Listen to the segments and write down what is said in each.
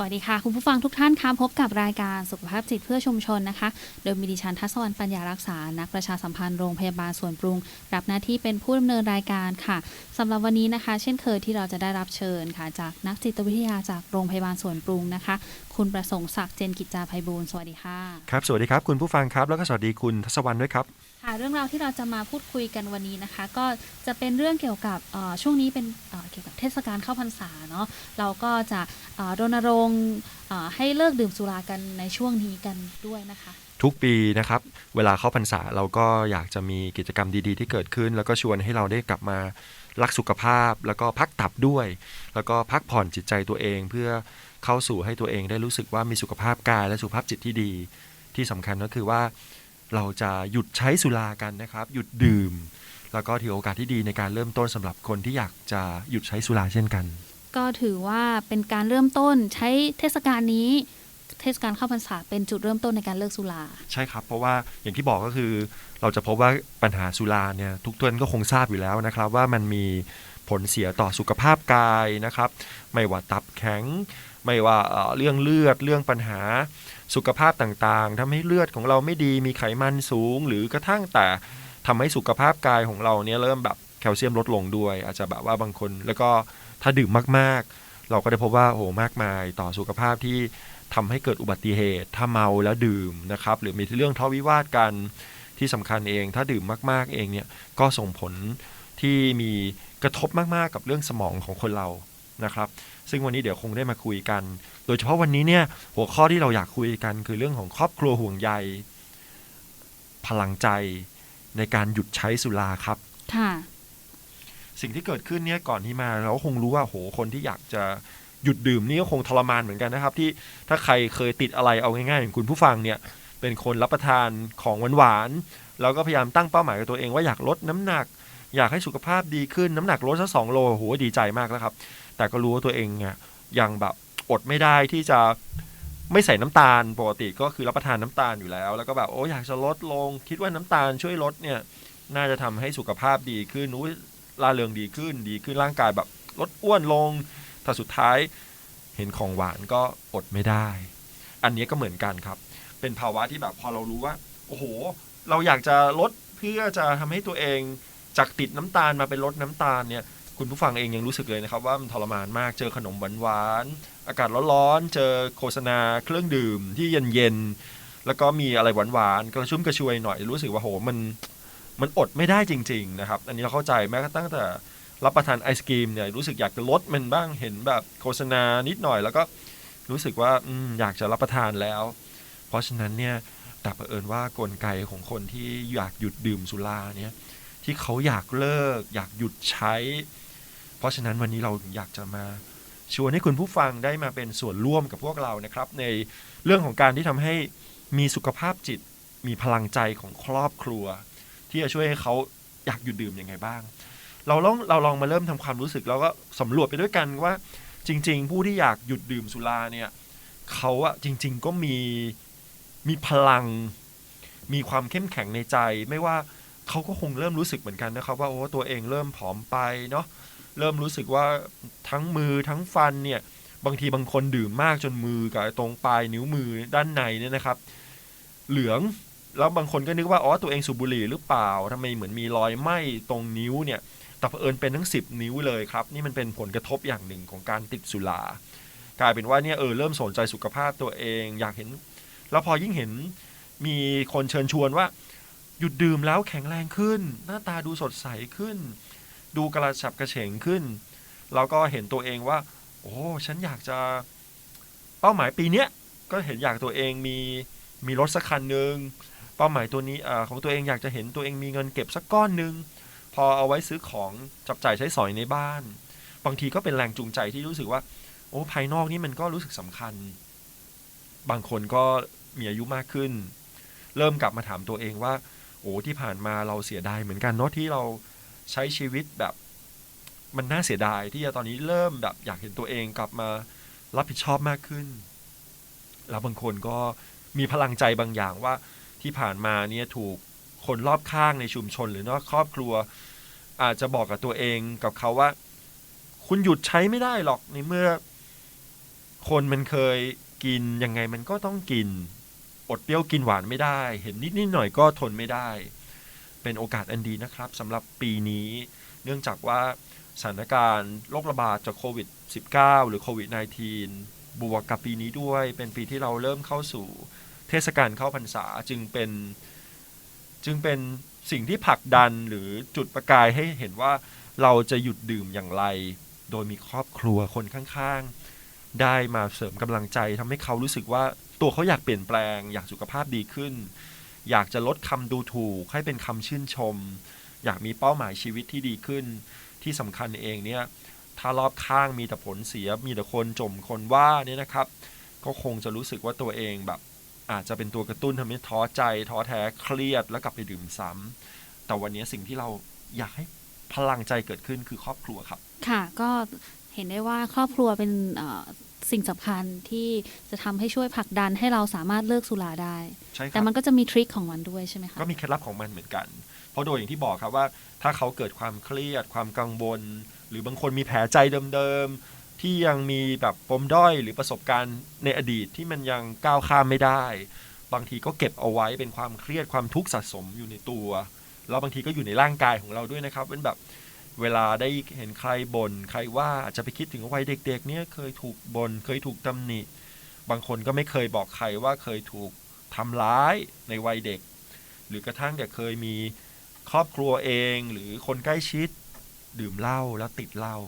สวัสดีค่ะ คุณผู้ฟังทุกท่านคะพบกับรายการสุขภาพจิตเพื่อชุมชนนะคะ โดยมีดิฉันทัศวรรณปัญญารักษา นักประชาสัมพันธ์โรงพยาบาลสวนปรุง รับหน้าที่เป็นผู้ดำเนินรายการค่ะสำหรับวันนี้นะคะ เช่นเคยที่เราจะได้รับเชิญค่ะ จากนักจิตวิทยาจากโรงพยาบาลสวนปรุงนะคะ คุณประสงค์ศักดิ์เจนกิจจาภัยบูลสวัสดีค่ะ ครับ สวัสดีครับ คุณผู้ฟังครับ แล้วก็สวัสดีคุณทัศวรรณด้วยครับ ค่ะเรื่องราวที่เราจะมาพูดคุยกันวันนี้นะคะ ก็จะเป็นเรื่องเกี่ยวกับช่วงนี้เป็นเเกี่ยวกับเทศกาลเข้าพรรษาเนาะเราก็จะรณรงค์ให้เลิกดื่มสุรากันในช่วงนี้กันด้วยนะคะ ทุกปีนะครับ เวลาเข้าพรรษาเราก็อยากจะมีกิจกรรมดีๆ ที่เกิดขึ้น แล้วก็ชวนให้เราได้กลับมารักสุขภาพ แล้วก็พักตับด้วย แล้วก็พักผ่อนจิตใจตัวเองเพื่อเข้าสู่ให้ตัวเองได้รู้สึกว่ามีสุขภาพกายและสุขภาพจิตที่ดี ที่สำคัญก็คือว่า เราจะหยุดใช้สุรากันนะครับ หยุดดื่ม แล้วก็ถือโอกาสที่ดีในการเริ่มต้นสำหรับคนที่อยากจะหยุดใช้สุราเช่นกัน ก็ถือว่าเป็นการเริ่มต้นใช้เทศกาลนี้เทศกาลเข้าพรรษาเป็นจุดเริ่มต้นในการเลิกสุรา ใช่ครับ เพราะว่าอย่างที่บอกก็คือ เราจะพบว่าปัญหาสุราเนี่ยทุกท่านก็คงทราบอยู่แล้วนะครับ ว่ามันมี ผลเสียต่อสุขภาพกายนะครับ ไม่ว่าตับแข็ง ไม่ว่าเรื่องเลือดเรื่องปัญหาสุขภาพต่างๆทำให้เลือดของเราไม่ดีมีไขมันสูง หรือกระทั่งแต่ทำให้สุขภาพกายของเราเนี่ยเริ่มแบบแคลเซียมลดลงด้วย อาจจะแบบว่าบางคน แล้วก็ถ้าดื่มมากๆ เราก็ได้พบว่าโอ้โหมากมายต่อสุขภาพที่ทำให้เกิดอุบัติเหตุ ถ้าเมาแล้วดื่มนะครับ หรือมีเรื่องทะเลาะวิวาทกันที่สำคัญเอง ถ้าดื่มมากๆเองเนี่ยก็ส่งผล ที่มีกระทบมากๆกับเรื่องสมองของคนเรานะครับ ซึ่งวันนี้เดี๋ยวคงได้มาคุยกัน โดยเฉพาะวันนี้เนี่ยหัวข้อที่เราอยากคุยกัน คือเรื่องของครอบครัวห่วงใย พลังใจในการหยุดใช้สุราครับค่ะสิ่งที่เกิดขึ้นเนี่ยก่อนที่มาเราก็คงรู้ว่าโหคนที่อยากจะหยุดดื่มนี่ก็คงทรมานเหมือนกันนะครับ ที่ถ้าใครเคยติดอะไรเอาง่ายๆอย่างคุณผู้ฟังเนี่ยเป็นคนรับประทานของหวานๆแล้วก็พยายามตั้งเป้าหมายกับตัวเองว่าอยากลดน้ำหนัก อยากให้สุขภาพดีขึ้นน้ำหนักลดสักสองโลโหดีใจมากแล้วครับ แต่ก็รู้ว่าตัวเองเนี่ยยังแบบอดไม่ได้ที่จะไม่ใส่น้ำตาลปกติก็คือรับประทานน้ำตาลอยู่แล้ว แล้วก็แบบโอ้อยากจะลดลง คิดว่าน้ำตาลช่วยลดเนี่ยน่าจะทำให้สุขภาพดีขึ้นอุ๊ยล่าเริงดีขึ้นดีขึ้นร่างกายแบบลดอ้วนลงแต่สุดท้ายเห็นของหวานก็อดไม่ได้ อันนี้ก็เหมือนกันครับ เป็นภาวะที่แบบพอเรารู้ว่า โอ้โห เราอยากจะลดเพื่อจะทำให้ตัวเอง จากติดน้ำตาลมาเป็นลดน้ำตาลเนี่ยคุณผู้ฟังเองยังรู้สึกเลยนะครับว่ามันทรมานมากเจอขนมหวานๆอากาศร้อนๆเจอโฆษณาเครื่องดื่มที่เย็นๆแล้วก็มีอะไรหวานๆกระชุ่มกระชวยหน่อยรู้สึกว่าโหมันมันอดไม่ได้จริง ๆ นะครับ อันนี้เราเข้าใจแม้กระทั่งแต่รับประทานไอศกรีมเนี่ยรู้สึกอยากจะลดมันบ้างเห็นแบบโฆษณานิดหน่อยแล้วก็รู้สึกว่าออยากจะรับประทานแล้ว เพราะฉะนั้นเนี่ยแต่เผอิญว่ากลไกของคนที่อยากหยุดดื่มสุราเนี่ย ที่เขาอยากเลิก อยากหยุดใช้ เพราะฉะนั้นวันนี้เราอยากจะมาชวนให้คุณผู้ฟังได้มาเป็นส่วนร่วมกับพวกเรานะครับ ในเรื่องของการที่ทำให้มีสุขภาพจิต มีพลังใจของครอบครัว ที่จะช่วยให้เขาอยากหยุดดื่มยังไงบ้าง เราลองเราลองมาเริ่มทำความรู้สึกแล้วก็สำรวจไปด้วยกันว่าจริง ๆ ผู้ที่อยากหยุดดื่มสุราเนี่ยเขาอะจริง ๆ ก็มีมีพลัง มีความเข้มแข็งในใจ ไม่ว่า เขาก็คงเริ่มรู้สึกเหมือนกันนะครับ ว่าโอ้ตัวเองเริ่มผอมไปเนาะเริ่มรู้สึกว่าทั้งมือทั้งฟันเนี่ยบางทีบางคนดื่มมากจนมือกับตรงปลายนิ้วมือด้านในเนี่ยนะครับ เหลืองแล้วบางคนก็นึกว่าอ๋อตัวเองสูบบุหรี่หรือเปล่าทำไมเหมือนมีรอยไหม้ตรงนิ้วเนี่ยแต่เผอิญเป็นทั้ง 10 นิ้วเลยครับ นี่มันเป็นผลกระทบอย่างหนึ่งของการติดสุรากลายเป็นว่าเนี่ยเออเริ่มสนใจสุขภาพตัวเอง อยากเห็น แล้วพอยิ่งเห็นมีคนเชิญชวนว่า หยุดดื่มแล้วแข็งแรงขึ้น หน้าตาดูสดใสขึ้น ดูกระฉับกระเฉงขึ้น เราก็เห็นตัวเองว่า โอ้ฉันอยากจะเป้าหมายปีเนี้ยก็เห็นอยากตัวเองมีมีรถสักคันหนึ่งเป้าหมายตัวนี้อของตัวเองอยากจะเห็นตัวเองมีเงินเก็บสักก้อนหนึ่งพอเอาไว้ซื้อของจับจ่ายใช้สอยในบ้าน บางทีก็เป็นแรงจูงใจที่รู้สึกว่า โอ้ภายนอกนี่มันก็รู้สึกสำคัญ บางคนก็มีอายุมากขึ้น เริ่มกลับมาถามตัวเองว่า อ้ที่ผ่านมาเราเสียดายเหมือนกันเนาะที่เราใช้ชีวิตแบบมันน่าเสียดายที่จะตอนนี้เริ่มแบบอยากเห็นตัวเองกลับมารับผิดชอบมากขึ้น แล้วบางคนก็มีพลังใจบางอย่างว่าที่ผ่านมาเนี่ยถูกคนรอบข้างในชุมชนหรือนอกครอบครัว อาจจะบอกกับตัวเองกับเขาว่า คุณหยุดใช้ไม่ได้หรอกในเมื่อ คนมันเคยกินยังไงมันก็ต้องกิน อดเปรี้ยวกินหวานไม่ได้ เห็นนิดนิดหน่อยก็ทนไม่ได้ เป็นโอกาสอันดีนะครับสำหรับปีนี้ เนื่องจากว่าสถานการณ์โรคระบาดจากโควิด -19 หรือโควิด -19 บวกกับปีนี้ด้วย เป็นปีที่เราเริ่มเข้าสู่เทศกาลเข้าพรรษาจึงเป็นจึงเป็นสิ่งที่ผลักดันหรือจุดประกายให้เห็นว่าเราจะหยุดดื่มอย่างไร โดยมีครอบครัวคนข้างๆ ได้มาเสริมกำลังใจทำให้เขารู้สึกว่า ตัวเขาอยากเปลี่ยนแปลง อยากสุขภาพดีขึ้น อยากจะลดคำดูถูกให้เป็นคำชื่นชม อยากมีเป้าหมายชีวิตที่ดีขึ้น ที่สำคัญเองเนี่ยถ้ารอบข้างมีแต่ผลเสียมีแต่คนจมคนว่าเนี่ยนะครับ ก็คงจะรู้สึกว่าตัวเองแบบอาจจะเป็นตัวกระตุ้นทำให้ท้อใจ ท้อแท้เครียดแล้วกลับไปดื่มซ้ำแต่วันนี้สิ่งที่เราอยากให้พลังใจเกิดขึ้นคือครอบครัวครับ ค่ะ ก็เห็นได้ว่าครอบครัวเป็น สิ่งสำคัญที่จะทำให้ช่วยผลักดันให้เราสามารถเลิกสุราได้ใช่คแต่รับมันก็จะมีทริคของมันด้วยใช่ไหมคะ ก็มีเคล็ดลับของมันเหมือนกัน เพราะโดยอย่างที่บอกครับว่า ถ้าเขาเกิดความเครียด ความกังวล หรือบางคนมีแผลใจเดิมๆ ที่ยังมีแบบปมด้อยหรือประสบการณ์ในอดีตที่มันยังก้าวข้ามไม่ได้ บางทีก็เก็บเอาไว้เป็นความเครียดความทุกข์สะสมอยู่ในตัวแล้วบางทีก็อยู่ในร่างกายของเราด้วยนะครับเป็นแบบ เวลาได้เห็นใครบน่นใครว่าอาจจะไปคิดถึงวัยเด็ก ๆ เนี่ยเคยถูกบน่นเคยถูกตำหนิ บางคนก็ไม่เคยบอกใครว่าเคยถูกทำร้ายในวัยเด็ก หรือกระทั่งแต่เคยมีครอบครัวเองหรือคนใกล้ชิด ดื่มเหล้าแล้วติดเหล้า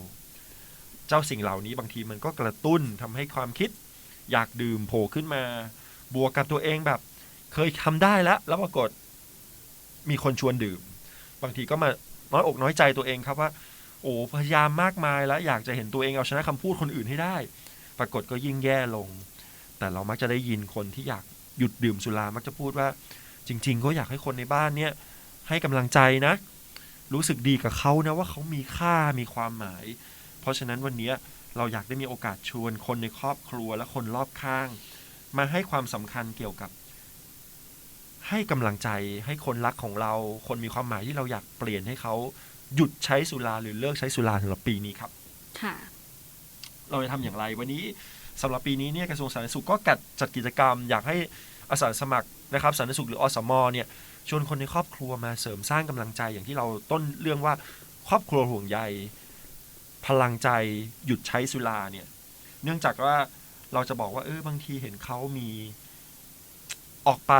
เจ้าสิ่งเหล่านี้บางทีมันก็กระตุ้นทำให้ความคิด อยากดื่มโผล่ขึ้นมา บวกกับตัวเองแบบเคยทำได้แล้วแล้วปรากฏมีคนชวนดื่ม บางทีก็มา น้อยอกน้อยใจตัวเองครับว่า โอ้พยายามมากมายแล้วอยากจะเห็นตัวเองเอาชนะคำพูดคนอื่นให้ได้ ปรากฏก็ยิ่งแย่ลง แต่เรามักจะได้ยินคนที่อยากหยุดดื่มสุรามักจะพูดว่า จริง ๆ ก็อยากให้คนในบ้านเนี่ยให้กำลังใจนะ รู้สึกดีกับเขานะว่าเขามีค่ามีความหมาย เพราะฉะนั้นวันนี้เราอยากได้มีโอกาสชวนคนในครอบครัวและคนรอบข้าง มาให้ความสำคัญเกี่ยวกับ ให้กำลังใจให้คนรักของเรา คนมีความหมายที่เราอยากเปลี่ยนให้เขาหยุดใช้สุราหรือเลิกใช้สุราสำหรับปีนี้ครับ ค่ะ เราจะทำอย่างไรวันนี้สำหรับปีนี้เนี่ยกระทรวงสาธารณสุขก็จัดจัดกิจกรรม อยากให้อาสาสมัครนะครับสาธารณสุขหรืออสมเนี่ยชวนคนในครอบครัวมาเสริมสร้างกำลังใจอย่างที่เราต้นเรื่องว่าครอบครัวห่วงใยพลังใจหยุดใช้สุราเนี่ย เนื่องจากว่าเราจะบอกว่าเออบางทีเห็นเขามีออกไป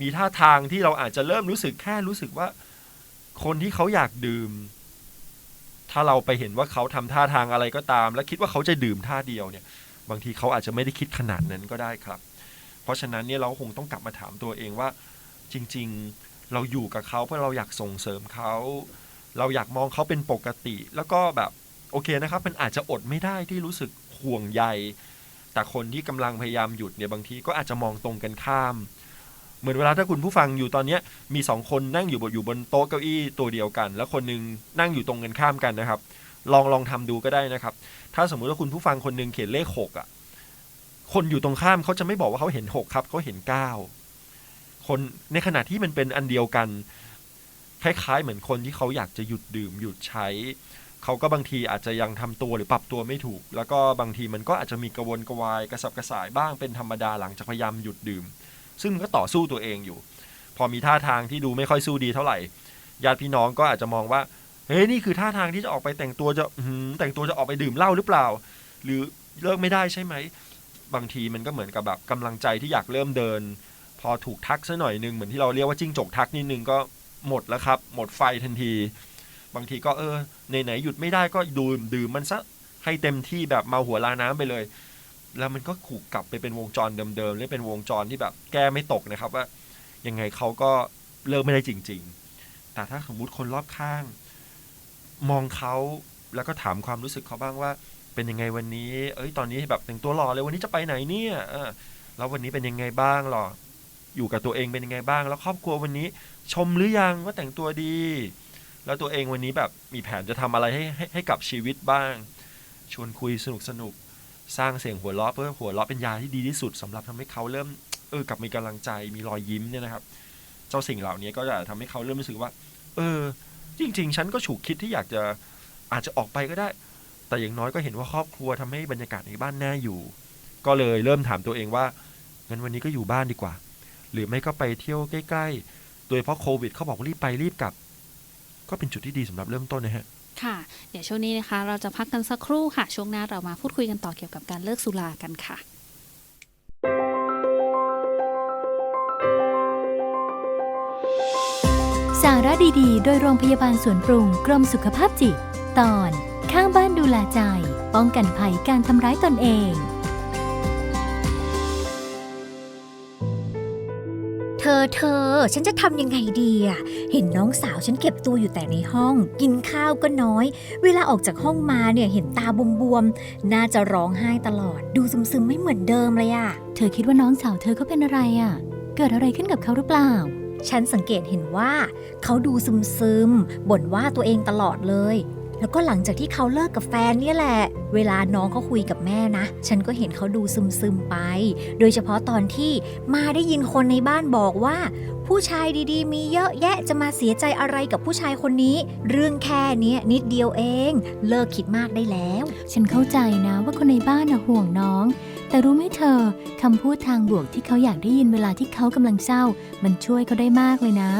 มีท่าทางที่เราอาจจะเริ่มรู้สึกแค่รู้สึกว่า คนที่เขาอยากดื่ม ถ้าเราไปเห็นว่าเขาทำท่าทางอะไรก็ตาม และคิดว่าเขาจะดื่มท่าเดียวเนี่ย บางทีเขาอาจจะไม่ได้คิดขนาดนั้นก็ได้ครับ เพราะฉะนั้นเนี่ยเราคงต้องกลับมาถามตัวเองว่า จริง ๆ เราอยู่กับเขาเพราะเราอยากส่งเสริมเขา เราอยากมองเขาเป็นปกติ แล้วก็แบบโอเคนะครับ มันอาจจะอดไม่ได้ที่รู้สึกห่วงใยแต่คนที่กำลังพยายามหยุดเนี่ยบางทีก็อาจจะมองตรงกันข้าม เหมือนเวลาถ้าคุณผู้ฟังอยู่ตอนเนี้ยมีสองคนนั่งอยู่บนอยู่บนโต๊ะเก้าอี้ตัวเดียวกัน แล้วคนหนึงนั่งอยู่ตรงกันข้ามกันนะครับ ลองลองทำดูก็ได้นะครับ ถ้าสมมุติว่าคุณผู้ฟังคนหนึงเขียนเลขหกอะคนอยู่ตรงข้ามเขาจะไม่บอกว่าเขาเห็นหกครับเขาเห็นเก้าคนในขณะที่มันเป็นอันเดียวกันคล้ายๆเหมือนคนที่เขาอยากจะหยุดดื่มหยุดใช้ เขาก็บางทีอาจจะยังทำตัวหรือปรับตัวไม่ถูก แล้วก็บางทีมันก็อาจจะมีกระวนกระวายกระสับกระส่ายบ้างเป็นธรรมดาหลังจากพยายามหยุดดื่ม ซึ่งมันก็ต่อสู้ตัวเองอยู่ พอมีท่าทางที่ดูไม่ค่อยสู้ดีเท่าไหร่ญาติพี่น้องก็อาจจะมองว่าเฮ้ยนี่คือท่าทางที่จะออกไปแต่งตัวจะแต่งตัวจะออกไปดื่มเหล้าหรือเปล่า หรือเลิกไม่ได้ใช่ไหม บางทีมันก็เหมือนกับแบบกำลังใจที่อยากเริ่มเดิน พอถูกทักซะหน่อยนึงเหมือนที่เราเรียกว่าจิ้งจกทักนิดนึงก็หมดแล้วครับ หมดไฟทันที บางทีก็เออไหนๆหยุดไม่ได้ก็ดื่มดื่มมันซะให้เต็มที่แบบเมาหัวลาน้ำไปเลย แล้วมันก็ขู่กลับไปเป็นวงจรเดิมๆและเป็นวงจรที่แบบแก้ไม่ตกนะครับว่ายังไงเขาก็เลิกไม่ได้จริง ๆ แต่ถ้าสมมุติคนรอบข้าง มองเขาแล้วก็ถามความรู้สึกเขาบ้างว่า เป็นยังไงวันนี้ เอ้ยตอนนี้แบบแต่งตัวหล่อเลยวันนี้จะไปไหนเนี่ยแล้ววันนี้เป็นยังไงบ้างหรอ อยู่กับตัวเองเป็นยังไงบ้าง แล้วครอบครัววันนี้ ชมหรือยังว่าแต่งตัวดี แล้วตัวเองวันนี้แบบมีแผนจะทำอะไรให้ให้ให้กับชีวิตบ้าง ชวนคุยสนุกสนุก สร้างเสียงหัวเราะเพื่อหัวเราะเป็นยาที่ดีที่สุดสำหรับทำให้เขาเริ่มเออกลับมีกำลังใจมีรอยยิ้มเนี่ยนะครับ เจ้าสิ่งเหล่านี้ก็จะทำให้เขาเริ่มรู้สึกว่า เออ จริง ๆ ฉันก็ฉุกคิดที่อยากจะอาจจะออกไปก็ได้ แต่อย่างน้อยก็เห็นว่าครอบครัวทำให้บรรยากาศในบ้านน่าอยู่ ก็เลยเริ่มถามตัวเองว่างั้นวันนี้ก็อยู่บ้านดีกว่า หรือไม่ก็ไปเที่ยวใกล้ๆ โดยเฉพาะโควิดเขาบอกว่ารีบไปรีบกลับ ก็เป็นจุดที่ดีสำหรับเริ่มต้นนะฮะ ค่ะ เดี๋ยวช่วงนี้นะคะ เราจะพักกันสักครู่ค่ะ ช่วงหน้าเรามาพูดคุยกันต่อเกี่ยวกับการเลิกสุรากันค่ะสาระดีๆ โดยโรงพยาบาลสวนปรุงกรมสุขภาพจิต ตอน ข้างบ้านดูแลใจ ป้องกันภัยการทำร้ายตนเอง เธอเธอ ฉันจะทำยังไงดีอะเห็นน้องสาวฉันเก็บตัวอยู่แต่ในห้อง กินข้าวก็น้อย เวลาออกจากห้องมาเนี่ยเห็นตาบวมๆ น่าจะร้องไห้ตลอด ดูซึมๆไม่เหมือนเดิมเลยอะเธอคิดว่าน้องสาวเธอเขาเป็นอะไรอะ่ะเกิดอะไรขึ้นกับเขาหรือเปล่า ฉันสังเกตเห็นว่า เขาดูซึมๆบ่นว่าตัวเองตลอดเลย แล้วก็หลังจากที่เขาเลิกกับแฟนเนี่ยแหละ เวลาน้องเขาคุยกับแม่นะ ฉันก็เห็นเขาดูซึมๆไป โดยเฉพาะตอนที่มาได้ยินคนในบ้านบอกว่า ผู้ชายดีๆ มีเยอะแยะจะมาเสียใจอะไรกับผู้ชายคนนี้ เรื่องแค่นี้นิดเดียวเอง เลิกคิดมากได้แล้ว ฉันเข้าใจนะว่าคนในบ้านห่วงน้อง แต่รู้ไหมเธอคำพูดทางบวกที่เขาอยากได้ยินเวลาที่เขากำลังเศร้า มันช่วยเขาได้มากเลยนะ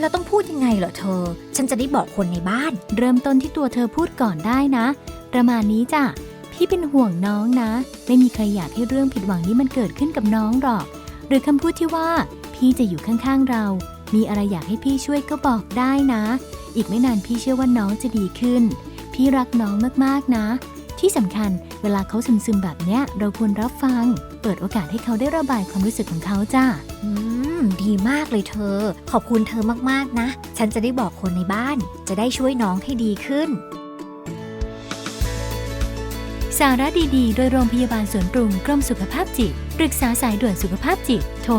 แล้วต้องพูดยังไงเหรอเธอ ฉันจะได้บอกคนในบ้าน เริ่มต้นที่ตัวเธอพูดก่อนได้นะ ประมาณนี้จ้ะ พี่เป็นห่วงน้องนะ ไม่มีใครอยากให้เรื่องผิดหวังนี้มันเกิดขึ้นกับน้องหรอก หรือคำพูดที่ว่า พี่จะอยู่ข้างๆเรา มีอะไรอยากให้พี่ช่วยก็บอกได้นะ อีกไม่นานพี่เชื่อว่าน้องจะดีขึ้น พี่รักน้องมากๆนะ ที่สำคัญเวลาเขาซึมๆแบบเนี้ย เราควรรับฟัง เปิดโอกาสให้เขาได้ระบายความรู้สึกของเขาจ้าอืม ดีมากเลยเธอ ขอบคุณเธอมากๆนะ ฉันจะได้บอกคนในบ้าน จะได้ช่วยน้องให้ดีขึ้น สาระดีๆ โดยโรงพยาบาลสวนปรุงกรมสุขภาพจิต ปรึกษาสายด่วนสุขภาพจิต โทร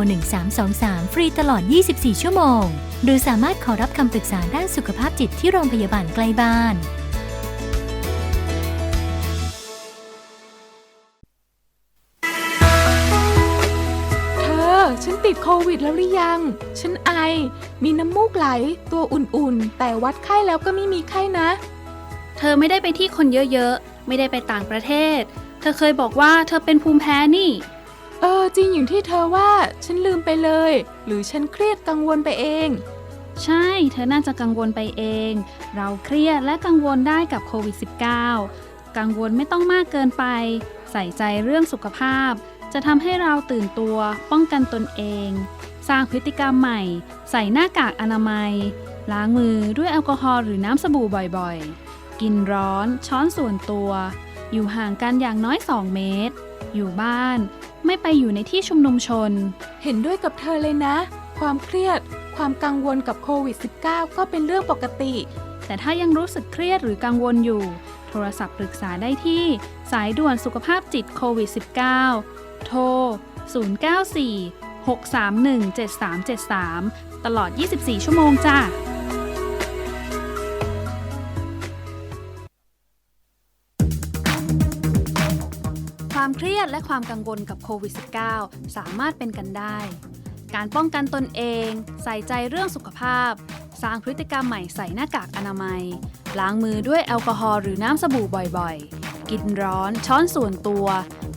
1323 ฟรีตลอด 24 ชั่วโมง หรือสามารถขอรับคำปรึกษาด้านสุขภาพจิตที่โรงพยาบาลใกล้บ้าน ติดโควิดแล้วหรือยัง ฉันไอ มีน้ำมูกไหล ตัวอุ่นๆ แต่วัดไข้แล้วก็ไม่มีไข้นะ เธอไม่ได้ไปที่คนเยอะๆ ไม่ได้ไปต่างประเทศ เธอเคยบอกว่าเธอเป็นภูมิแพ้นี่ เออ จริงอย่างที่เธอว่า ฉันลืมไปเลย หรือฉันเครียดกังวลไปเอง ใช่ เธอน่าจะกังวลไปเอง เราเครียดและกังวลได้กับโควิด -19 กังวลไม่ต้องมากเกินไป ใส่ใจเรื่องสุขภาพ จะทำให้เราตื่นตัวป้องกันตนเอง สร้างพฤติกรรมใหม่ ใส่หน้ากากอนามัย ล้างมือด้วยแอลกอฮอล์หรือน้ำสบู่บ่อยๆ กินร้อนช้อนส่วนตัว อยู่ห่างกันอย่างน้อย 2 เมตร อยู่บ้าน ไม่ไปอยู่ในที่ชุมนุมชน เห็นด้วยกับเธอเลยนะ ความเครียด ความกังวลกับโควิด -19 ก็เป็นเรื่องปกติ แต่ถ้ายังรู้สึกเครียดหรือกังวลอยู่ โทรศัพท์ปรึกษาได้ที่สายด่วนสุขภาพจิตโควิด -19 โทร 094 631 7373 ตลอด 24 ชั่วโมงจ้าความเครียดและความกังวลกับโควิด -19 สามารถเป็นกันได้ การป้องกันตนเอง ใส่ใจเรื่องสุขภาพ สร้างพฤติกรรมใหม่ใส่หน้ากากอนามัย ล้างมือด้วยแอลกอฮอล์หรือน้ำสบู่บ่อยๆ กินร้อน ช้อนส่วนตัว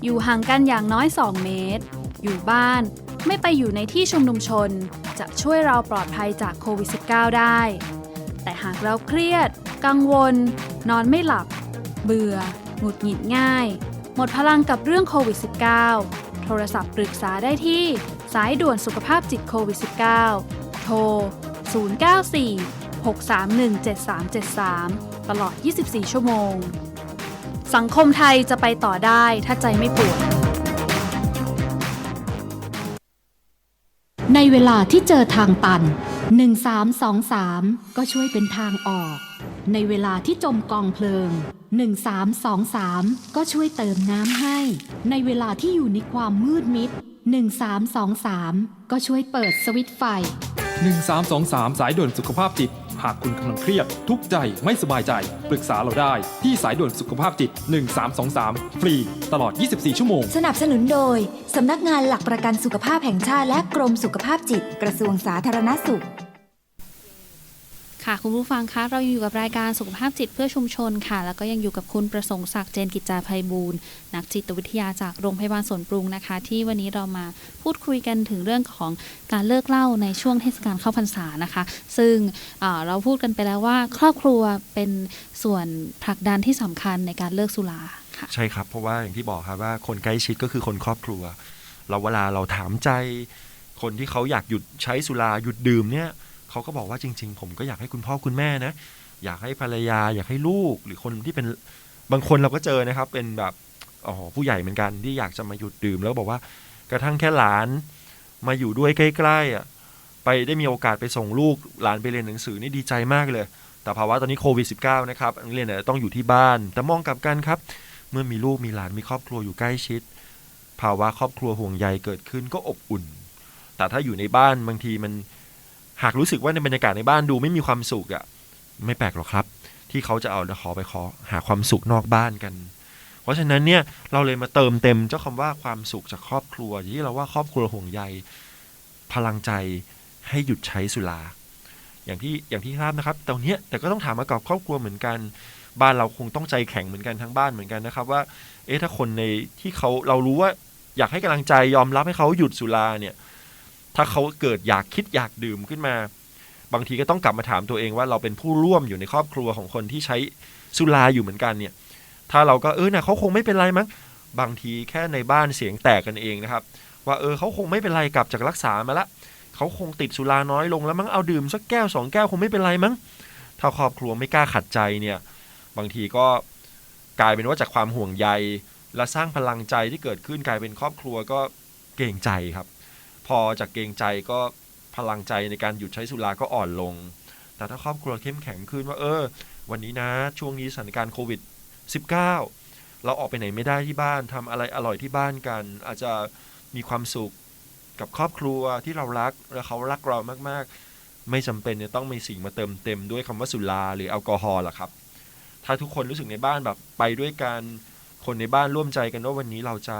อยู่ห่างกันอย่างน้อย 2 เมตร อยู่บ้าน ไม่ไปอยู่ในที่ชุมนุมชน จะช่วยเราปลอดภัยจากโควิด -19 ได้ แต่หากเราเครียด กังวล นอนไม่หลับ เบื่อ หงุดหงิดง่าย หมดพลังกับเรื่องโควิด -19 โทรศัพท์ปรึกษาได้ที่สายด่วนสุขภาพจิตโควิด -19 โทร 094 631 7373 ตลอด 24 ชั่วโมง สังคมไทยจะไปต่อได้ถ้าใจไม่ป่วย ในเวลาที่เจอทางตัน 1323 ก็ช่วยเป็นทางออก ในเวลาที่จมกองเพลิง 1323 ก็ช่วยเติมน้ำให้ ในเวลาที่อยู่ในความมืดมิด 1323 ก็ช่วยเปิดสวิตช์ไฟ 1323 สายด่วนสุขภาพจิต หากคุณกำลังเครียด ทุกข์ใจไม่สบายใจ ปรึกษาเราได้ที่สายด่วนสุขภาพจิต 1323 ฟรี ตลอด 24 ชั่วโมง สนับสนุนโดย สำนักงานหลักประกันสุขภาพแห่งชาติและกรมสุขภาพจิต กระทรวงสาธารณสุข ค่ะคุณผู้ฟังคะเรายังอยู่กับรายการสุขภาพจิตเพื่อชุมชนค่ะ แล้วก็ยังอยู่กับคุณประสงค์ศักดิ์เจนกิจจาภัยบูรณ์นักจิตวิทยาจากโรงพยาบาลสวนปรุงนะคะ ที่วันนี้เรามาพูดคุยกันถึงเรื่องของการเลิกเหล้าในช่วงเทศกาลเข้าพรรษานะคะ ซึ่งเเราพูดกันไปแล้วว่า ครอบครัวเป็นส่วนผลักดันที่สำคัญในการเลิกสุราค่ะใช่ครับเพราะว่าอย่างที่บอกครับว่าคนใกล้ชิดก็คือคนครอบครัว เราเวลาเราถามใจ คนที่เขาอยากหยุดใช้สุราหยุดดื่มเนี่ย เขาก็บอกว่าจริง ๆ ผมก็อยากให้คุณพ่อคุณแม่นะ อยากให้ภรรยา อยากให้ลูก หรือคนที่เป็นบางคนเราก็เจอนะครับ เป็นแบบอ๋อผู้ใหญ่เหมือนกันที่อยากจะมาหยุดดื่ม แล้วบอกว่ากระทั่งแค่หลานมาอยู่ด้วยใกล้ๆอะไปได้มีโอกาสไปส่งลูกหลานไปเรียนหนังสือนี่ดีใจมากเลย แต่ภาวะตอนนี้โควิด -19 นะครับเรียนต้องอยู่ที่บ้าน แต่มองกลับกันครับ เมื่อมีลูกมีหลานมีครอบครัวอยู่ใกล้ชิด ภาวะครอบครัวห่วงใยเกิดขึ้นก็อบอุ่น แต่ถ้าอยู่ในบ้านบางทีมัน หากรู้สึกว่าในบรรยากาศในบ้านดูไม่มีความสุขอะ่ะไม่แปลกหรอกครับ ที่เขาจะเอาแล้วขอไปขอหาความสุขนอกบ้านกัน เพราะฉะนั้นเนี่ยเราเลยมาเติมเต็มเจ้าคำว่าความสุขจากครอบครัวที่เราว่าครอบครัวห่วงใยพลังใจให้หยุดใช้สุราอย่างที่อย่างที่ทราบนะครับตรงนี้แต่ก็ต้องถามมากับครอบครัวเหมือนกัน บ้านเราคงต้องใจแข็งเหมือนกันทั้งบ้านเหมือนกันนะครับ ว่า เอ๊ะถ้าคนในที่เขาเรารู้ว่าอยากให้กำลังใจยอมรับให้เขาหยุดสุราเนี่ย ถ้าเขาเกิดอยากคิดอยากดื่มขึ้นมา บางทีก็ต้องกลับมาถามตัวเองว่าเราเป็นผู้ร่วมอยู่ในครอบครัวของคนที่ใช้สุราอยู่เหมือนกันเนี่ย ถ้าเราก็เออนะเขาคงไม่เป็นไรมั้งบางทีแค่ในบ้านเสียงแตกกันเองนะครับ ว่าเออเขาคงไม่เป็นไรกลับจากรักษามาละเขาคงติดสุราน้อยลงแล้วมั้งเอาดื่มสักแก้วสองแก้วคงไม่เป็นไรมั้งถ้าครอบครัวไม่กล้าขัดใจเนี่ย บางทีก็กลายเป็นว่าจากความห่วงใย และสร้างพลังใจที่เกิดขึ้นกลายเป็นครอบครัวก็เกรงใจครับ พอจากเกรงใจก็พลังใจในการหยุดใช้สุราก็อ่อนลง แต่ถ้าครอบครัวเข้มแข็งขึ้นว่าเออ วันนี้นะ ช่วงนี้สถานการณ์โควิด -19 เราออกไปไหนไม่ได้ที่บ้านทำอะไรอร่อยที่บ้านกัน อาจจะมีความสุขกับครอบครัวที่เรารักและเขารักเรามากๆ ไม่จำเป็นจะต้องมีสิ่งมาเติมเต็มด้วยคำว่าสุราหรือแอลกอฮอล์หรอกครับ ถ้าทุกคนรู้สึกในบ้านแบบไปด้วยกันคนในบ้านร่วมใจกันว่าวันนี้เราจะ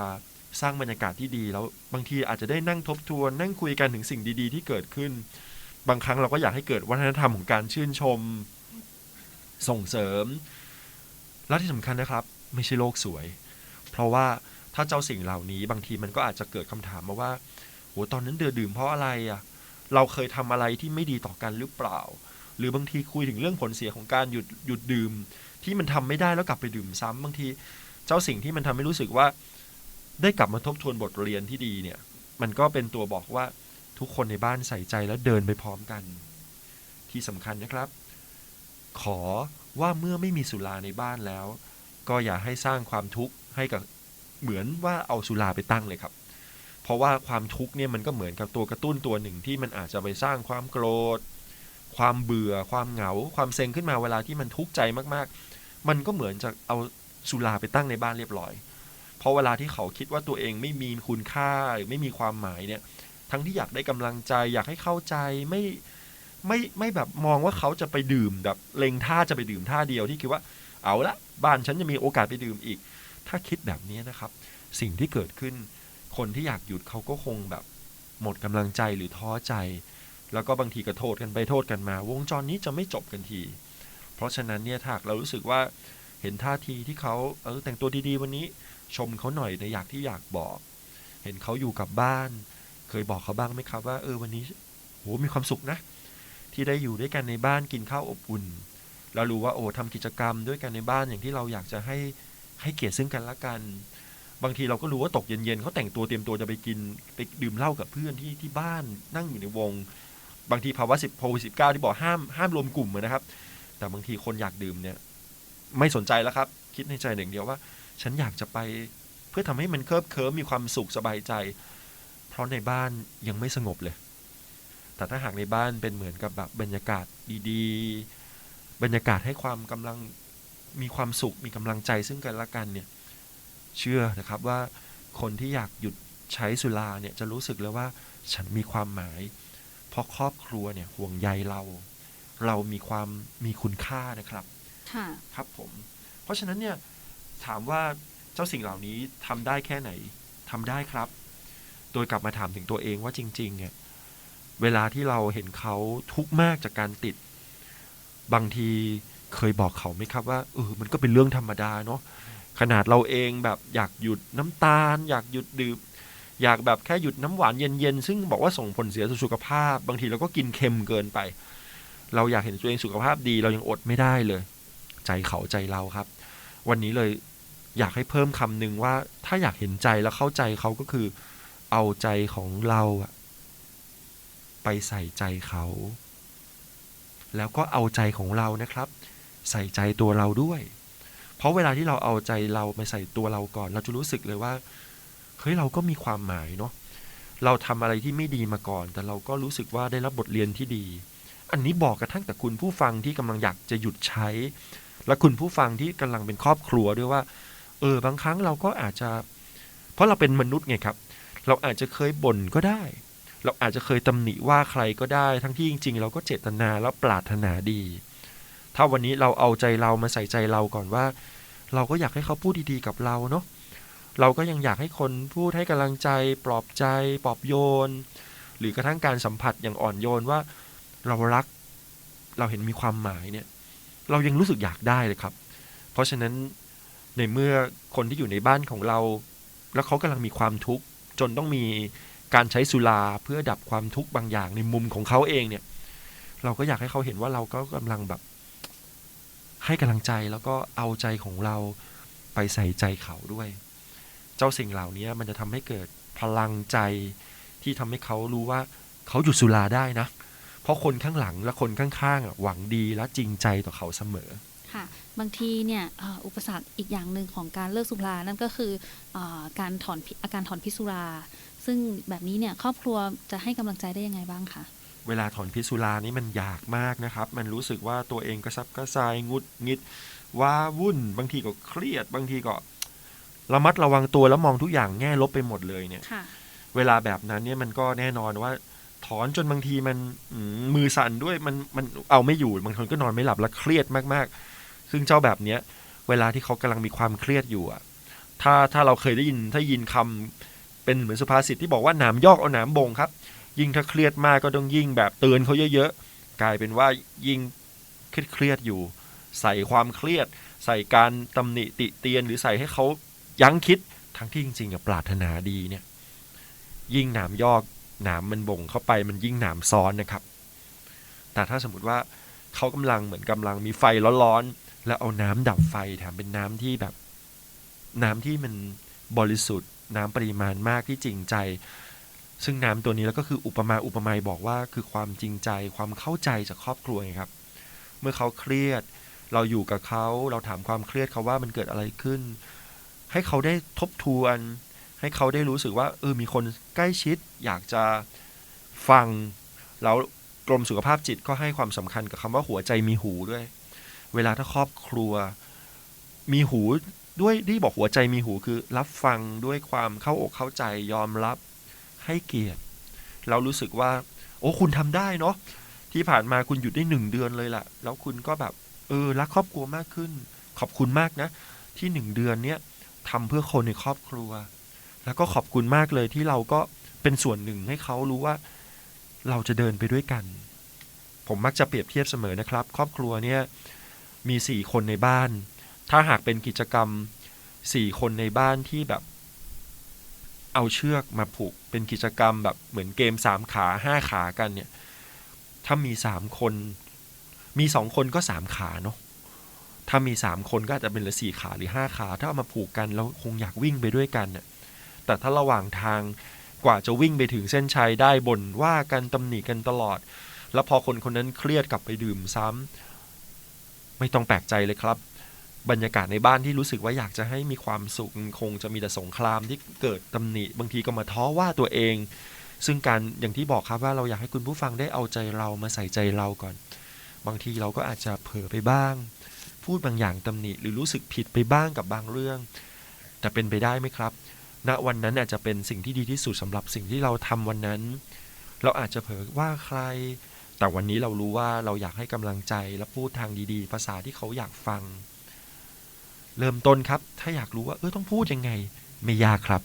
สร้างบรรยากาศที่ดี แล้วบางทีอาจจะได้นั่งทบทวน นั่งคุยกันถึงสิ่งดีๆ ที่เกิดขึ้น บางครั้งเราก็อยากให้เกิดวัฒนธรรมของการชื่นชม ส่งเสริม และที่สำคัญนะครับ ไม่ใช่โลกสวย เพราะว่าถ้าเจ้าสิ่งเหล่านี้บางทีมันก็อาจจะเกิดคำถามมาว่าโหตอนนั้นเดือดื่มเพราะอะไรอะเราเคยทำอะไรที่ไม่ดีต่อกันหรือเปล่า หรือบางทีคุยถึงเรื่องผลเสียของการหยุดหยุดดื่ม ที่มันทำไม่ได้แล้วกลับไปดื่มซ้ำบางที เจ้าสิ่งที่มันทำให้รู้สึกว่า ได้กลับมาทบทวนบทเรียนที่ดีเนี่ย มันก็เป็นตัวบอกว่าทุกคนในบ้านใส่ใจแล้วเดินไปพร้อมกัน ที่สำคัญนะครับ ขอว่าเมื่อไม่มีสุราในบ้านแล้ว ก็อย่าให้สร้างความทุกข์ให้กับเหมือนว่าเอาสุราไปตั้งเลยครับ เพราะว่าความทุกข์เนี่ยมันก็เหมือนกับตัวกระตุ้นตัวหนึ่งที่มันอาจจะไปสร้างความโกรธ ความเบื่อ ความเหงา ความเซ็งขึ้นมาเวลาที่มันทุกข์ใจมากๆ มันก็เหมือนจะเอาสุราไปตั้งในบ้านเรียบร้อย เพราะเวลาที่เขาคิดว่าตัวเองไม่มีคุณค่าหรือไม่มีความหมายเนี่ย ทั้งที่อยากได้กำลังใจ อยากให้เข้าใจไม่ไม่ไม่แบบมองว่าเขาจะไปดื่มแบบเล็งท่าจะไปดื่มท่าเดียวที่คิดว่าเอาละบ้านฉันจะมีโอกาสไปดื่มอีก ถ้าคิดแบบนี้นะครับ สิ่งที่เกิดขึ้น คนที่อยากหยุดเขาก็คงแบบ หมดกำลังใจหรือท้อใจ แล้วก็บางทีก็โทษกันไปโทษกันมา วงจรนี้จะไม่จบกันที เพราะฉะนั้นเนี่ยถ้าหากเรารู้สึกว่าเห็นท่าทีที่เขาเออแต่งตัวดีๆวันนี้ ชมเขาหน่อยในอยากที่อยากบอก เห็นเขาอยู่กับบ้าน เคยบอกเขาบ้างไหมครับว่าเออวันนี้โหมีความสุขนะ ที่ได้อยู่ด้วยกันในบ้านกินข้าวอบอุ่นแล้วรู้ว่าโอ้ทำกิจกรรมด้วยกันในบ้านอย่างที่เราอยากจะให้ให้เกียรติซึ่งกันและกัน บางทีเราก็รู้ว่าตกเย็นๆเขาแต่งตัวเตรียมตัวจะไปกินไปดื่มเหล้ากับเพื่อนที่ที่บ้านนั่งอยู่ในวง บางทีภาวะสิบโควิดสิบเก้าที่บอกห้ามห้ามรวมกลุ่มอะนะครับ แต่บางทีคนอยากดื่มเนี่ยไม่สนใจแล้วครับ คิดในใจหนึ่งเดียวว่า ฉันอยากจะไปเพื่อทำให้มันเคิบเคิมมีความสุขสบายใจ เพราะในบ้านยังไม่สงบเลย แต่ถ้าหากในบ้านเป็นเหมือนกับแบบบรรยากาศดีๆ บรรยากาศให้ความกำลังมีความสุขมีกำลังใจซึ่งกันและกันเนี่ยเชื่อนะครับว่าคนที่อยากหยุดใช้สุราเนี่ยจะรู้สึกเลยว่าฉันมีความหมาย เพราะครอบครัวเนี่ยห่วงใยเรา เรามีความมีคุณค่านะครับ ค่ะ ครับผม เพราะฉะนั้นเนี่ย ถามว่าเจ้าสิ่งเหล่านี้ทำได้แค่ไหนทำได้ครับ โดยกลับมาถามถึงตัวเองว่าจริงๆเนี่ยเวลาที่เราเห็นเขาทุกข์มากจากการติด บางทีเคยบอกเขาไหมครับว่าเออมันก็เป็นเรื่องธรรมดาเนาะขนาดเราเองแบบอยากหยุดน้ำตาล อยากหยุดดื่มอยากแบบแค่หยุดน้ำหวานเย็นๆ ซึ่งบอกว่าส่งผลเสียต่อสุขภาพ บางทีเราก็กินเค็มเกินไป เราอยากเห็นตัวเองสุขภาพดี เรายังอดไม่ได้เลย ใจเขาใจเราครับ วันนี้เลย อยากให้เพิ่มคำหนึ่งว่าถ้าอยากเห็นใจแล้วเข้าใจเขาก็คือ เอาใจของเราอะไปใส่ใจเขา แล้วก็เอาใจของเรานะครับ ใส่ใจตัวเราด้วย เพราะเวลาที่เราเอาใจเราไปใส่ตัวเราก่อน เราจะรู้สึกเลยว่าเฮ้ยเราก็มีความหมายเนาะเราทำอะไรที่ไม่ดีมาก่อน แต่เราก็รู้สึกว่าได้รับบทเรียนที่ดี อันนี้บอกกระทั่งแต่คุณผู้ฟังที่กำลังอยากจะหยุดใช้ และคุณผู้ฟังที่กำลังเป็นครอบครัวด้วยว่า เออบางครั้งเราก็อาจจะ เพราะเราเป็นมนุษย์ไงครับ เราอาจจะเคยบ่นก็ได้ เราอาจจะเคยตำหนิว่าใครก็ได้ ทั้งที่จริง ๆ เราก็เจตนาและปรารถนาดี ถ้าวันนี้เราเอาใจเรามาใส่ใจเราก่อนว่า เราก็อยากให้เขาพูดดีๆกับเราเนาะเราก็ยังอยากให้คนพูดให้กำลังใจ ปลอบใจ ปลอบโยน หรือกระทั่งการสัมผัสอย่างอ่อนโยนว่า เรารัก เราเห็นมีความหมายเนี่ย เรายังรู้สึกอยากได้เลยครับ เพราะฉะนั้น ในเมื่อคนที่อยู่ในบ้านของเรา แล้วเขากำลังมีความทุกข์จนต้องมีการใช้สุราเพื่อดับความทุกข์บางอย่างในมุมของเขาเองเนี่ย เราก็อยากให้เขาเห็นว่าเราก็กำลังแบบ ให้กำลังใจแล้วก็เอาใจของเราไปใส่ใจเขาด้วย เจ้าสิ่งเหล่านี้มันจะทำให้เกิดพลังใจที่ทำให้เขารู้ว่าเขาหยุดสุราได้นะ เพราะคนข้างหลังและคนข้างๆหวังดีและจริงใจต่อเขาเสมอ ค่ะบางทีเนี่ยเอ่ออุปสรรคอีกอย่างหนึ่งของการเลิกสุรานั่นก็คือเออการถอนพิอาการถอนพิษสุรา ซึ่งแบบนี้เนี่ยครอบครัวจะให้กำลังใจได้ยังไงบ้างคะเวลาถอนพิษสุรานี่มันยากมากนะครับ มันรู้สึกว่าตัวเองกระซับกระซายงุดงิดว้าวุ่น บางทีก็เครียด บางทีก็ระมัดระวังตัวแล้วมองทุกอย่างแง่ลบไปหมดเลยเนี่ยค่ะเวลาแบบนั้นเนี่ยมันก็แน่นอนว่า ถอนจนบางทีมันอืมมือสั่นด้วยมันมันเอาไม่อยู่บางคนก็นอนไม่หลับและเครียดมากๆ ซึ่งเจ้าแบบเนี้ยเวลาที่เขากำลังมีความเครียดอยู่อะถ้าถ้าเราเคยได้ยินถ้ายินคำเป็นเหมือนสุภาษิตที่บอกว่าหนามยอกเอาหนามบงครับ ยิ่งถ้าเครียดมากก็ต้องยิ่งแบบเตือนเขาเยอะๆ กลายเป็นว่ายิ่งเครียดอยู่ ใส่ความเครียด ใส่การตำหนิติเตียนหรือใส่ให้เขายั้งคิดทั้งที่จริงๆกับปรารถนาดีเนี่ย ยิ่งหนามยอกหนามมันบ่งเข้าไปมันยิ่งหนามซ้อนนะครับ แต่ถ้าสมมติว่าเขากำลังเหมือนกำลังมีไฟร้อนๆ แล้วเอาน้ำดับไฟแถมเป็นน้ำที่แบบ น้ำที่มันบริสุทธิ์ น้ำปริมาณมากที่จริงใจ ซึ่งน้ำตัวนี้แล้วก็คืออุปมาอุปไมยบอกว่าคือความจริงใจความเข้าใจจากครอบครัวไงครับ เมื่อเขาเครียด เราอยู่กับเขาเราถามความเครียดเขาว่ามันเกิดอะไรขึ้น ให้เขาได้ทบทวน ให้เขาได้รู้สึกว่าเออมีคนใกล้ชิด อยากจะฟังแล้วกรมสุขภาพจิตก็ให้ความสำคัญกับคำว่าหัวใจมีหูด้วย เวลาถ้าครอบครัว มีหูด้วยที่บอกหัวใจมีหูคือ รับฟังด้วยความเข้าอกเข้าใจยอมรับให้เกียรติ เรารู้สึกว่า โอ้คุณทำได้เนาะที่ผ่านมาคุณหยุดได้หนึ่งเดือนเลยล่ะ แล้วคุณก็แบบ เออรักครอบครัวมากขึ้น ขอบคุณมากนะ ที่หนึ่งเดือนเนี้ยทำเพื่อคนในครอบครัว แล้วก็ขอบคุณมากเลยที่เราก็เป็นส่วนหนึ่งให้เขารู้ว่า เราจะเดินไปด้วยกัน ผมมักจะเปรียบเทียบเสมอนะครับ ครอบครัวเนี่ย มีสี่คนในบ้าน ถ้าหากเป็นกิจกรรมสี่คนในบ้านที่แบบ เอาเชือกมาผูกเป็นกิจกรรมแบบเหมือนเกมสามขาห้าขากันเนี่ย ถ้ามีสามคน มีสองคนก็สามขาเนาะ ถ้ามีสามคนก็อาจจะเป็นลือสี่ขาหรือห้าขา ถ้าเอามาผูกกันแล้วคงอยากวิ่งไปด้วยกันน่ะแต่ถ้าระหว่างทางกว่าจะวิ่งไปถึงเส้นชัยได้บ่นว่ากันตำหนิกันตลอด แล้วพอคนคนนั้นเครียดกลับไปดื่มซ้ำ ไม่ต้องแปลกใจเลยครับ บรรยากาศในบ้านที่รู้สึกว่าอยากจะให้มีความสุขคงจะมีแต่สงครามที่เกิดตำหนิบางทีก็มาท้อว่าตัวเอง ซึ่งการอย่างที่บอกครับว่าเราอยากให้คุณผู้ฟังได้เอาใจเรามาใส่ใจเราก่อน บางทีเราก็อาจจะเผลอไปบ้าง พูดบางอย่างตำหนิหรือรู้สึกผิดไปบ้างกับบางเรื่อง แต่เป็นไปได้ไหมครับณวันนั้นอาจจะเป็นสิ่งที่ดีที่สุดสำหรับสิ่งที่เราทำวันนั้น เราอาจจะเผลอว่าใคร แต่วันนี้เรารู้ว่าเราอยากให้กำลังใจและพูดทางดีๆ ภาษาที่เขาอยากฟัง เริ่มต้นครับ ถ้าอยากรู้ว่าเออต้องพูดยังไง ไม่ยากครับ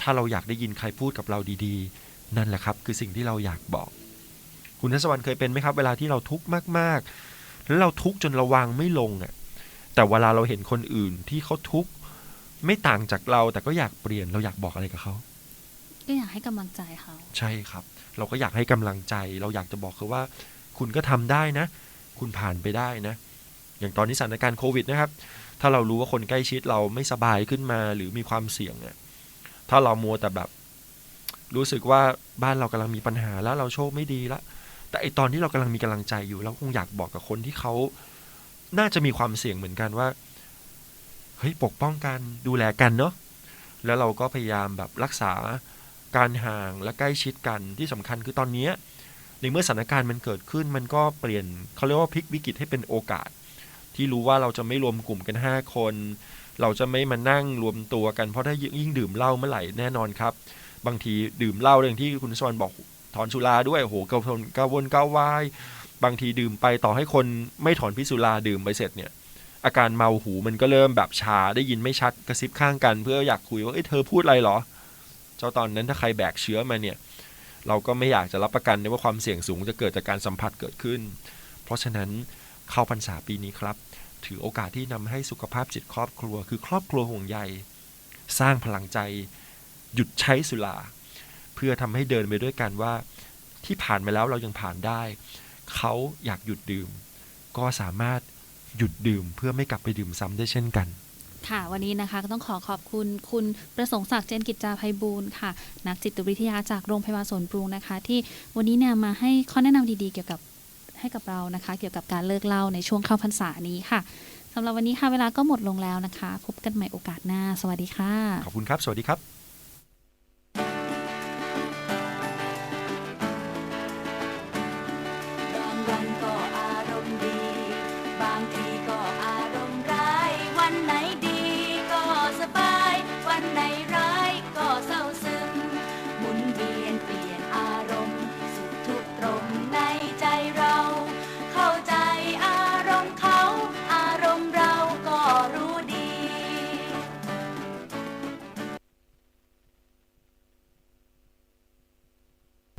ถ้าเราอยากได้ยินใครพูดกับเราดีๆ นั่นแหละครับ คือสิ่งที่เราอยากบอก คุณทัศวรรณเคยเป็นไหมครับ เวลาที่เราทุกข์มากๆ แล้วเราทุกข์จนเราวางไม่ลงอะ่ะแต่เวลาเราเห็นคนอื่นที่เขาทุกข์ไม่ต่างจากเราแต่ก็อยากเปลี่ยนเราอยากบอกอะไรกับเขาก็อยากให้กำลังใจเขา ใช่ครับ เราก็อยากให้กำลังใจ เราอยากจะบอกเขาว่า คุณก็ทำได้นะ คุณผ่านไปได้นะ อย่างตอนนี้สถานการณ์โควิดนะครับ ถ้าเรารู้ว่าคนใกล้ชิดเราไม่สบายขึ้นมาหรือมีความเสี่ยงเนี่ยถ้าเรามัวแต่แบบ รู้สึกว่าบ้านเรากำลังมีปัญหาแล้วเราโชคไม่ดีละแต่ไอตอนที่เรากำลังมีกำลังใจอยู่เราคงอยากบอกกับคนที่เขาน่าจะมีความเสี่ยงเหมือนกันว่าเฮ้ยปกป้องกันดูแลกันเนาะแล้วเราก็พยายามแบบรักษา การห่างและใกล้ชิดกันที่สำคัญคือตอนนี้ในเมื่อสถานการณ์มันเกิดขึ้นมันก็เปลี่ยนเขาเรียกว่าพลิกวิกฤตให้เป็นโอกาส ที่รู้ว่าเราจะไม่รวมกลุ่มกัน 5 คน เราจะไม่มานั่งรวมตัวกันเพราะถ้ายิ่งดื่มเหล้าเมื่อไหร่แน่นอนครับ บางทีดื่มเหล้าเรื่องที่คุณสวรรบอกถอนสุราด้วยโอ้โหกระวนกระวนกระวายบางทีดื่มไปต่อให้คนไม่ถอนพิสุราดื่มไปเสร็จเนี่ยอาการเมาหูมันก็เริ่มแบบชาได้ยินไม่ชัดกระซิบข้างกัน เพื่ออยากคุยว่าเอ้ยเธอพูดอะไรเหรอ จ้าตอนนั้นถ้าใครแบกเชื้อมาเนี่ยเราก็ไม่อยากจะรับประกันได้ว่าความเสี่ยงสูงจะเกิดจากการสัมผัสเกิดขึ้น เพราะฉะนั้นเข้าพรรษาปีนี้ครับ ถือโอกาสที่นำให้สุขภาพจิตครอบครัว คือครอบครัวห่วงใยสร้างพลังใจ หยุดใช้สุราเพื่อทำให้เดินไปด้วยกันว่า ที่ผ่านมาแล้วเรายังผ่านได้ เขาอยากหยุดดื่ม ก็สามารถหยุดดื่มเพื่อไม่กลับไปดื่มซ้ำได้เช่นกัน ค่ะ วันนี้นะคะก็ต้องขอขอบคุณคุณประสงค์ศักดิ์เจนกิจจาภัยบูลย์ค่ะ นักจิตวิทยาจากโรงพยาบาลสวนปรุงนะคะ ที่วันนี้เนี่ยมาให้ข้อแนะนำดีๆ เกี่ยวกับให้กับเรานะคะ เกี่ยวกับการเลิกเล่าในช่วงเข้าพรรษานี้ค่ะสำหรับวันนี้ค่ะเวลาก็หมดลงแล้วนะคะ พบกันใหม่โอกาสหน้า สวัสดีค่ะ ขอบคุณครับ สวัสดีครับ